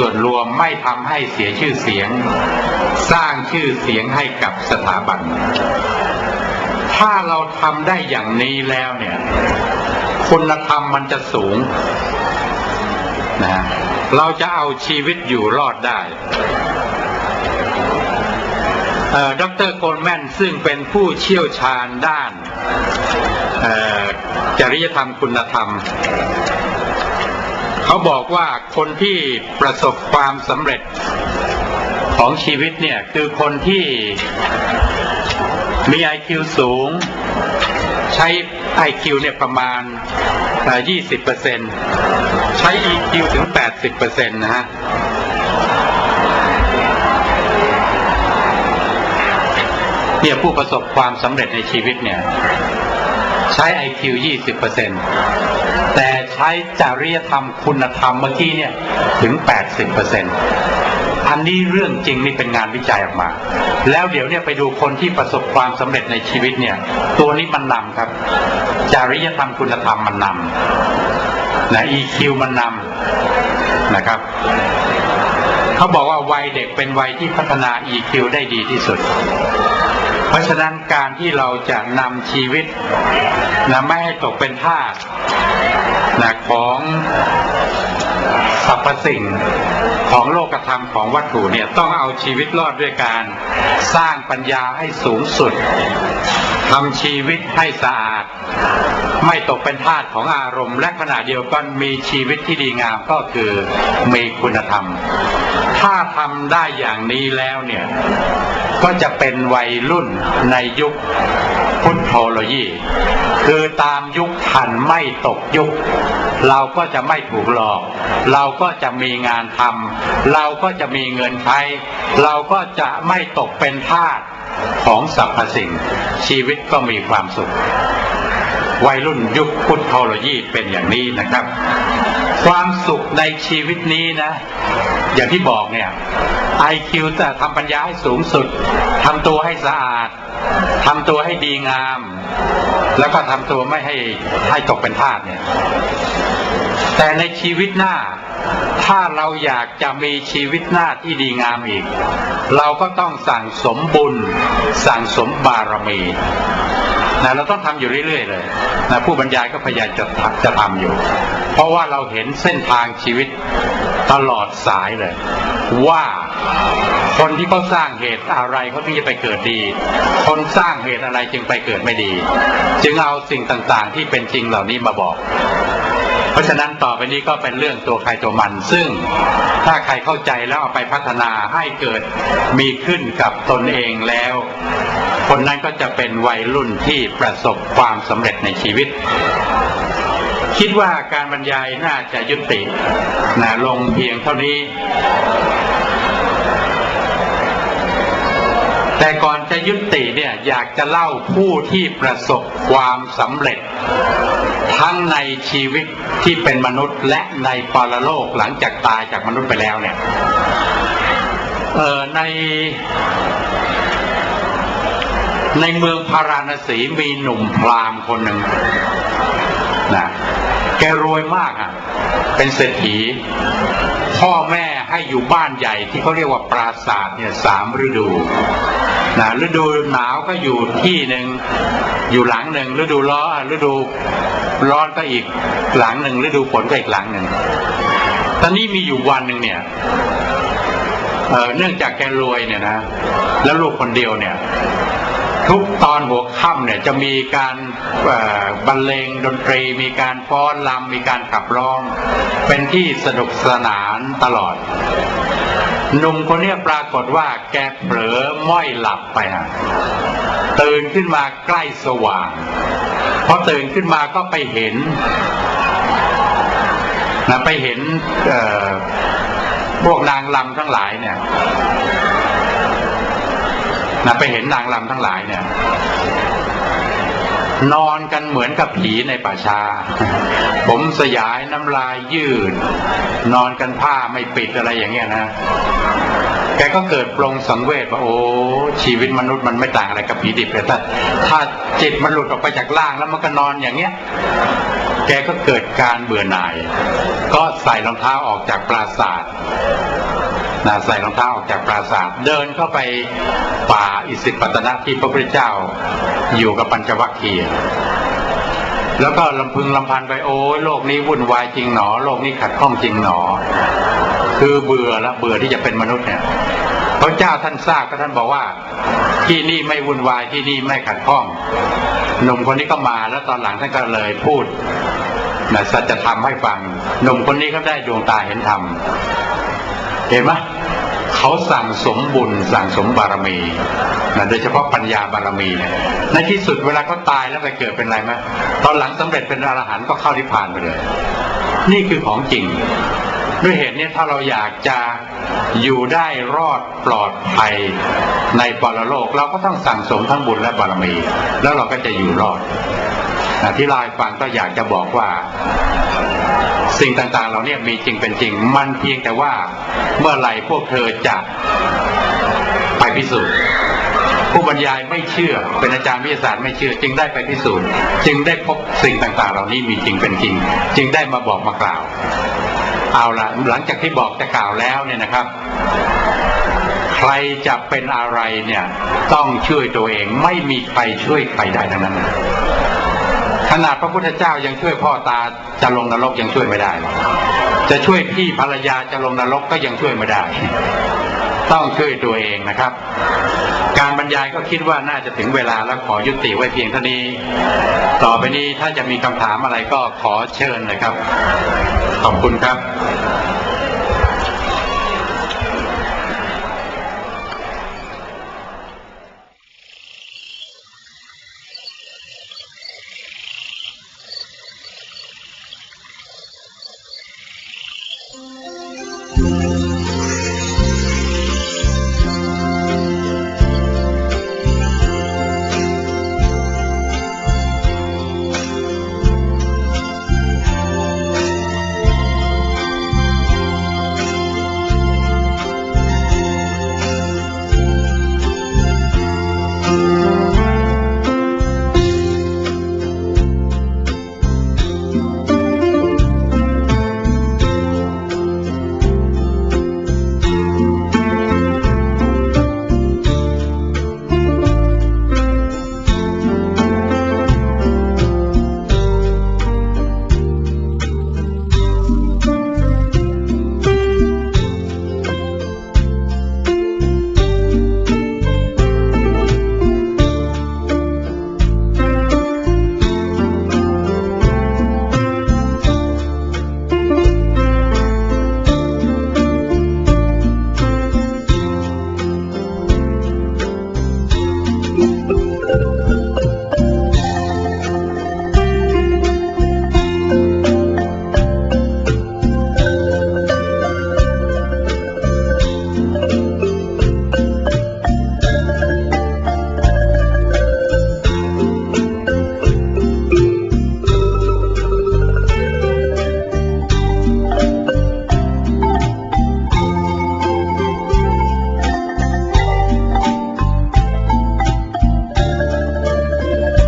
ส่วนรวมไม่ทำให้เสียชื่อเสียง สร้างชื่อเสียงให้กับสถาบัน ถ้าเราทำได้อย่างนี้แล้วเนี่ย คุณธรรมมันจะสูงนะเราจะเอาชีวิตอยู่รอดได้เอ่อดรโกลแมนซึ่งเป็นผู้เชี่ยวชาญด้านจริยธรรมคุณธรรม เขาบอกว่าคนที่ประสบความสำเร็จของชีวิตเนี่ยคือคนที่มี IQ สูง ใช้ IQ เนี่ยประมาณเอ่อ20%ใช้ EQ ถึง 80%นะฮะเนี่ยผู้ประสบความสำเร็จในชีวิตเนี่ย ใช้ IQ 20%แต่ ใช้จริยธรรมคุณธรรมเมื่อกี้เนี่ยถึง 80%อันนี้เรื่องจริงนี่เป็นงานวิจัยออกมา แล้วเดี๋ยวเนี่ยไปดูคนที่ประสบความสำเร็จในชีวิตเนี่ย ตัวนี้มันนำครับ จริยธรรมคุณธรรมมันนำนะ EQ มันนำนะครับเขาบอกว่าวัยเด็กเป็นวัยที่พัฒนา EQ ได้ดีที่สุด เพราะฉะนั้นการที่เราจะนำชีวิตนะไม่ให้ตกเป็นทาสนะของสรรพสิ่งของโลกธรรมของวัตถุเนี่ยต้องเอาชีวิตรอดด้วยการสร้างปัญญาให้สูงสุดทำชีวิตให้สะอาด ไม่ตกเป็นทาสของอารมณ์ และขณะเดียวกันมีชีวิตที่ดีงามก็คือมีคุณธรรม ถ้าทำได้อย่างนี้แล้วเนี่ย ก็จะเป็นวัยรุ่นในยุคพุทโธโลยี คือตามยุคทันไม่ตกยุค เราก็จะไม่ถูกหลอก เราก็จะมีงานทำเราก็จะมีเงินใช้ เราก็จะไม่ตกเป็นทาสของสรรพสิ่ง ชีวิตก็มีความสุข วัยรุ่นยุคพุทธโลยีเป็นอย่างนี้นะครับ ความสุขในชีวิตนี้นะ อย่างที่บอกเนี่ย IQ จะทำปัญญาให้สูงสุดทำตัวให้สะอาดทำตัวให้ดีงาม แล้วก็ทำตัวไม่ให้ให้ตกเป็นทาสเนี่ยแต่ในชีวิตหน้า ถ้าเราอยากจะมีชีวิตหน้าที่ดีงามอีก เราก็ต้องสั่งสมบุญ สั่งสมบารมี นะเราต้องทำอยู่เรื่อยๆเลยนะผู้บรรยายก็พยายามจะทำจะทำอยู่ เพราะว่าเราเห็นเส้นทางชีวิตตลอดสายเลย ว่าคนที่เขาสร้างเหตุอะไรเขาถึงจะไปเกิดดี คนสร้างเหตุอะไรจึงไปเกิดไม่ดี จึงเอาสิ่งต่างๆ ที่เป็นจริงเหล่านี้มาบอก เพราะฉะนั้นต่อไปนี้ก็เป็นเรื่องตัวใครตัวมัน ซึ่งถ้าใครเข้าใจแล้วเอาไปพัฒนาให้เกิดมีขึ้นกับตนเองแล้ว คนนั้นก็จะเป็นวัยรุ่นที่ประสบความสำเร็จในชีวิตคิดว่าการบรรยายน่าจะยุตินะลงเพียงเท่านี้ แต่ก่อนจะยุติเนี่ยอยากจะเล่าผู้ที่ประสบความสำเร็จ ทั้งในชีวิตที่เป็นมนุษย์และในปรโลกหลังจากตายจากมนุษย์ไปแล้วเนี่ยเอ่อใน ในเมืองพาราณสีมีหนุ่มพราหมณ์คนหนึ่งนะ แกรวยมากอะ เป็นเศรษฐี พ่อแม่ให้อยู่บ้านใหญ่ที่เขาเรียกว่าปราสาทเนี่ยสามฤดูนะฤดูหนาวก็อยู่ที่หนึ่งอยู่หลังหนึ่งฤดูร้อนฤดูร้อนก็อีกหลังหนึ่งฤดูฝนก็อีกหลังหนึ่งตอนนี้มีอยู่วันหนึ่งเนี่ยเเนื่องจากแกรวยเนี่ยนะ แล้วลูกคนเดียวเนี่ย ทุกตอนหัวค่ำเนี่ยจะมีการบรรเลงดนตรี มีการฟ้อนรำมีการขับร้อง เป็นที่สนุกสนานตลอดหนุ่มคนนี้ปรากฏว่าแกเผลอม้อยหลับไปฮะตื่นขึ้นมาใกล้สว่างพอตื่นขึ้นมาก็ไปเห็นนะไปเห็นพวกนางลำทั้งหลายเนี่ย นะไปเห็นนางลำทั้งหลายเนี่ยนอนกันเหมือนกับผีในป่าชา ผมสยายน้ำลายยืด นอนกันผ้าไม่ปิดอะไรอย่างเงี้ยนะ แกก็เกิดปรงสังเวชว่าโอ้ชีวิตมนุษย์มันไม่ต่างอะไรกับผีดิบเลยถ้าถ้าจิตมันหลุดออกไปจากร่างแล้วมันก็นอนอย่างเงี้ย แกก็เกิดการเบื่อหน่าย ก็ใส่รองเท้าออกจากปราสาท นะใส่รองเท้าออกจากปราสาทเดินเข้าไปป่าอิสิปตนะที่พระพุทธเจ้า อยู่กับปัญจวัคคีย์แล้วก็ลำพึงลำพันไปโอ้ยโลกนี้วุ่นวายจริงหนอ โลกนี้ขัดข้องจริงหนอ คือเบื่อละเบื่อที่จะเป็นมนุษย์เนี่ยพระเจ้าท่านทราบก็ท่านบอกว่า ที่นี่ไม่วุ่นวายที่นี่ไม่ขัดข้องหนุ่มคนนี้ก็มาแล้วตอนหลังท่านก็เลยพูดนะสัจธรรมให้ฟังหนุ่มคนนี้ก็ได้ดวงตาเห็นธรรม เห็นไหมเขาสั่งสมบุญสั่งสมบารมีนะโดยเฉพาะปัญญาบารมีเนี่ยในที่สุดเวลาเขาตายแล้วไปเกิดเป็นอะไรไหมตอนหลังสำเร็จเป็นอรหันต์ก็เข้านิพพานไปเลย นี่คือของจริง ด้วยเหตุนี้ถ้าเราอยากจะอยู่ได้รอดปลอดภัยในปรโลก เราก็ต้องสั่งสมทั้งบุญและบารมี แล้วเราก็จะอยู่รอดที่ลายฟังก็อยากจะบอกว่า สิ่งต่างๆ เราเนี่ยมีจริงเป็นจริง มันเพียงแต่ว่าเมื่อไหร่พวกเธอจะไปพิสูจน์ผู้บรรยายไม่เชื่อ เป็นอาจารย์วิทยาศาสตร์ไม่เชื่อ จึงได้ไปพิสูจน์ จึงได้พบสิ่งต่างๆ เหล่านี้มีจริงเป็นจริง จึงได้มาบอกมากล่าว เอาละหลังจากที่บอกจะกล่าวแล้วเนี่ยนะครับ ใครจะเป็นอะไรเนี่ย ต้องช่วยตัวเองไม่มีใครช่วยใครได้ทั้งนั้น ขนาดพระพุทธเจ้ายังช่วยพ่อตาจะลงนรกยังช่วยไม่ได้ จะช่วยพี่ภรรยาจะลงนรกก็ยังช่วยไม่ได้ ต้องช่วยตัวเองนะครับ การบรรยายก็คิดว่าน่าจะถึงเวลาแล้วขอยุติไว้เพียงเท่านี้ ต่อไปนี้ถ้าจะมีคำถามอะไรก็ขอเชิญเลยครับ ขอบคุณครับ